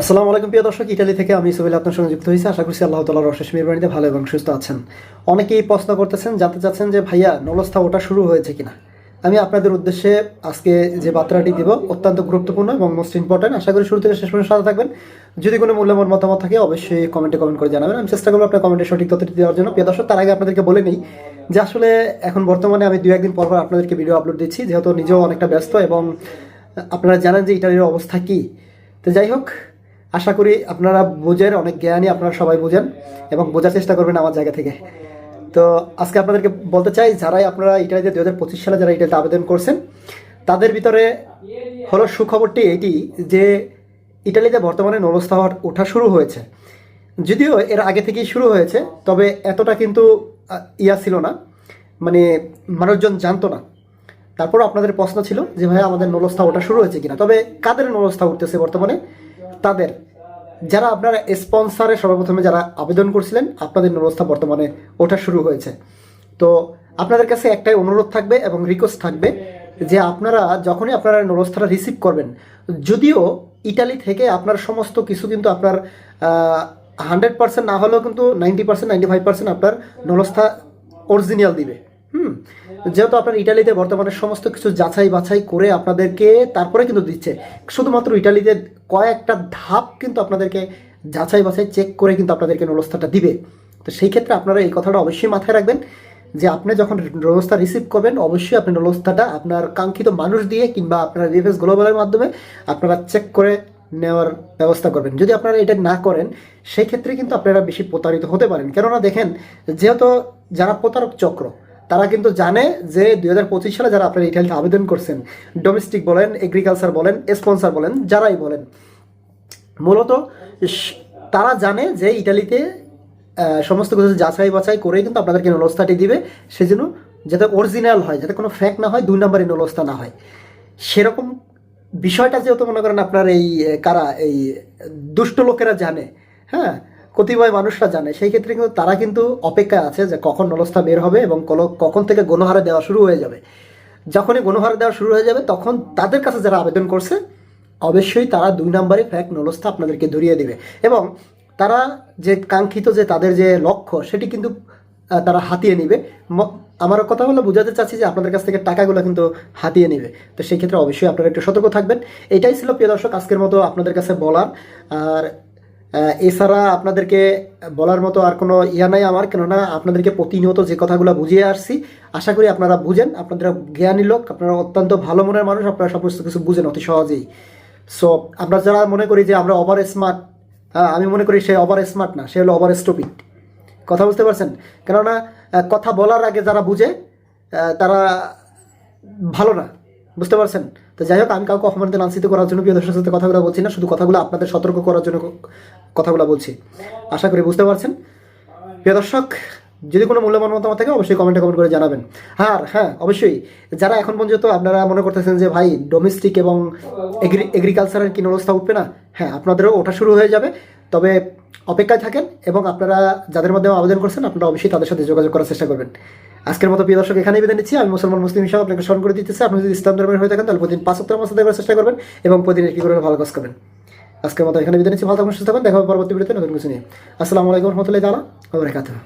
আসসালামু আলাইকুম প্রিয় দর্শক, ইটালি থেকে আমি সোহেল আপনার সঙ্গে যুক্ত হয়েছি। আশা করছি আল্লাহ তালার অশেষ মেহরবানিতে ভালো এবং সুস্থ আছেন। অনেকেই প্রশ্ন করতেছেন, জানতে চাচ্ছেন যে ভাইয়া, নলস্থা ওটা শুরু হয়েছে কিনা? আমি আপনাদের উদ্দেশ্যে আজকে যে বার্তাটি দিব, অত্যন্ত গুরুত্বপূর্ণ এবং মোস্ট ইম্পর্টেন্ট আশা করি শুরু থেকে শেষ পর্যন্ত সাথে থাকবেন। যদি কোনো মূল্যবান মতামত থাকে, অবশ্যই কমেন্টে কমেন্ট করে জানাবেন। আমি চেষ্টা করব আপনার কমেন্টে সঠিক তথ্যটি দেওয়ার জন্য। প্রিয় দর্শক, তার আগে আপনাদেরকে বলে নিই যে আসলে এখন বর্তমানে আমি দু একদিন পর পর আপনাদেরকে ভিডিও আপলোড দিচ্ছি, যেহেতু নিজেও অনেকটা ব্যস্ত এবং আপনারা জানেন যে ইটালির অবস্থা কী। তো যাই হোক আশা করি আপনারা বুঝেন, অনেক জ্ঞানী আপনারা সবাই বুঝেন এবং বোঝার চেষ্টা করবেন আমার জায়গা থেকে। তো আজকে আপনাদেরকে বলতে চাই, যারাই আপনারা ইটালিতে দু হাজার পঁচিশ সালে যারা ইটালিতে আবেদন করছেন, তাদের ভিতরে হলো সুখবরটি এটি যে ইটালিতে বর্তমানে নলস্থা ওঠা শুরু হয়েছে। যদিও এর আগে থেকেই শুরু হয়েছে, তবে এতটা কিন্তু ইয়া ছিল না মানে মানুষজন জানতো না। তারপর আপনাদের প্রশ্ন ছিল যে ভাই আমাদের নলস্থা ওঠা শুরু হয়েছে কিনা। তবে কাদের নলস্থা উঠতেছে বর্তমানে? তাদের, যারা আপনারা স্পন্সারে সর্বপ্রথমে যারা আবেদন করছিলেন, আপনাদের নলস্থা বর্তমানে ওঠা শুরু হয়েছে। তো আপনাদের কাছে একটাই অনুরোধ থাকবে এবং রিকোয়েস্ট থাকবে যে আপনারা যখনই আপনারা নলস্থাটা রিসিভ করবেন, যদিও ইটালি থেকে আপনার সমস্ত কিছু কিন্তু আপনার হান্ড্রেড পার্সেন্ট না হলেও কিন্তু ninety percent ninety five percent আপনার নলস্থা অরিজিনাল দিবে। যেহেতু আপনার ইটালিতে বর্তমানে সমস্ত কিছু যাচাই বাছাই করে আপনাদেরকে তারপরে কিন্তু দিচ্ছে। শুধুমাত্র ইটালিতে কয়েকটা ধাপ কিন্তু আপনাদেরকে যাচাই বাছাই চেক করে কিন্তু আপনাদেরকে নলস্থাটা দিবে। তো সেই ক্ষেত্রে আপনারা এই কথাটা অবশ্যই মাথায় রাখবেন যে আপনি যখন নলস্থা রিসিভ করবেন, অবশ্যই আপনি নলস্থাটা আপনার কাঙ্ক্ষিত মানুষ দিয়ে কিংবা আপনার রিভেস গ্লোবালের মাধ্যমে আপনারা চেক করে নেওয়ার ব্যবস্থা করবেন। যদি আপনারা এটা না করেন সেই ক্ষেত্রে কিন্তু আপনারা বেশি প্রতারিত হতে পারেন। কেননা দেখেন, যেহেতু যারা প্রতারক চক্র তারা কিন্তু জানে যে দুই হাজার পঁচিশ সালে যারা আপনারা ইটালিতে আবেদন করছেন ডোমেস্টিক বলেন এগ্রিকালচার বলেন স্পন্সার বলেন, যারাই বলেন, মূলত তারা জানে যে ইটালিতে সমস্ত কিছু যাচাই বাছাই করেই কিন্তু আপনাদেরকে নলস্থাটি দিবে। সেজন্য যাতে অরিজিনাল হয়, যাতে কোনো ফ্যাক না হয়, দুই নম্বরের নলস্তা না হয়। সেরকম বিষয়টা যেহেতু মনে করেন আপনার এই কারা, এই, দুষ্ট লোকেরা জানে হ্যাঁ? কতিপয় মানুষরা জানে, সেই ক্ষেত্রে কিন্তু তারা কিন্তু অপেক্ষায় আছে যে কখন নলস্থা বের হবে এবং কখন থেকে গণহারে দেওয়া শুরু হয়ে যাবে। যখনই গণহারে দেওয়া শুরু হয়ে যাবে, তখন তাদের কাছে যারা আবেদন করছে, অবশ্যই তারা দুই নম্বরে ফ্যাক নলস্থা আপনাদেরকে ধরিয়ে দেবে। এবং তারা যে কাঙ্ক্ষিত যে তাদের যে লক্ষ্য, সেটি কিন্তু তারা হাতিয়ে নিবে। আমার কথা হলো বোঝাতে চাচ্ছি যে আপনাদের কাছ থেকে টাকাগুলো কিন্তু হাতিয়ে নেবে। তো সেই ক্ষেত্রে অবশ্যই আপনারা একটু সতর্ক থাকবেন। এটাই ছিল প্রিয় দর্শক, আজকের মতো আপনাদের কাছে বলার। আর এছাড়া আপনাদেরকে বলার মতো আর কোনো ইয়া নাই আমার, কেননা আপনাদেরকে প্রতিনিয়ত যে কথাগুলো বুঝিয়ে আসছি, আশা করি আপনারা বুঝেন, আপনারা জ্ঞানী লোক, আপনারা অত্যন্ত ভালো মনের মানুষ, আপনারা সমস্ত কিছু বুঝেন অতি সহজেই। সো আমরা যারা মনে করি যে আমরা ওভার স্মার্ট আমি মনে করি সে ওভার স্মার্ট না, সে হলো ওভার স্টুপিড কথা বুঝতে পারছেন? কেননা কথা বলার আগে যারা বুঝে তারা ভালো না। বুঝতে পারছেন? তো যাই হোক, আমি কাউকে অপমানিত লাঞ্ছিত করার জন্য প্রিয় দর্শকের সাথে কথাগুলো বলছি না, শুধু কথাগুলো আপনাদের সতর্ক করার জন্য কথাগুলো বলছি। আশা করি বুঝতে পারছেন? প্রিয় দর্শক, যদি কোনো মূল্যবান মতামত থাকে, অবশ্যই কমেন্টে কমেন্ট করে জানাবেন। আর হ্যাঁ অবশ্যই, যারা এখন পর্যন্ত আপনারা মনে করতেছেন যে, ভাই ডোমেস্টিক এবং এগ্রিকালচারের কি অবস্থা উঠবে না? হ্যাঁ আপনাদেরও ওঠা শুরু হয়ে যাবে। তবে অপেক্ষায় থাকেন এবং আপনারা যাদের মাধ্যমে আবেদন করছেন, আপনারা অবশ্যই তাদের সাথে যোগাযোগ করার চেষ্টা করবেন। আজকের মতো প্রিয় দর্শক, এখানেই বিদায় নিচ্ছি। আমি মুসলমান মুসলিম হিসাবে আপনাকে স্মরণ করে দিতেছি। আপনি যদি ইসলাম ধর্মের হয়ে থাকেন, তাহলে প্রতিদিন পাঁচ সপ্তাহ মাসে দেখার চেষ্টা করবেন এবং প্রতিদিন কি করে ভালো কাজ করবেন। আজকের মতো এখানে বিদায় নিচ্ছি। ভালো থাকুন, সুস্থ থাকুন। দেখা পরবর্তী ভিডিওতে নতুন কিছু নিয়ে। আসসালামু আলাইকুম রহমতুল্লাহ তালা ওবরাকাতুহ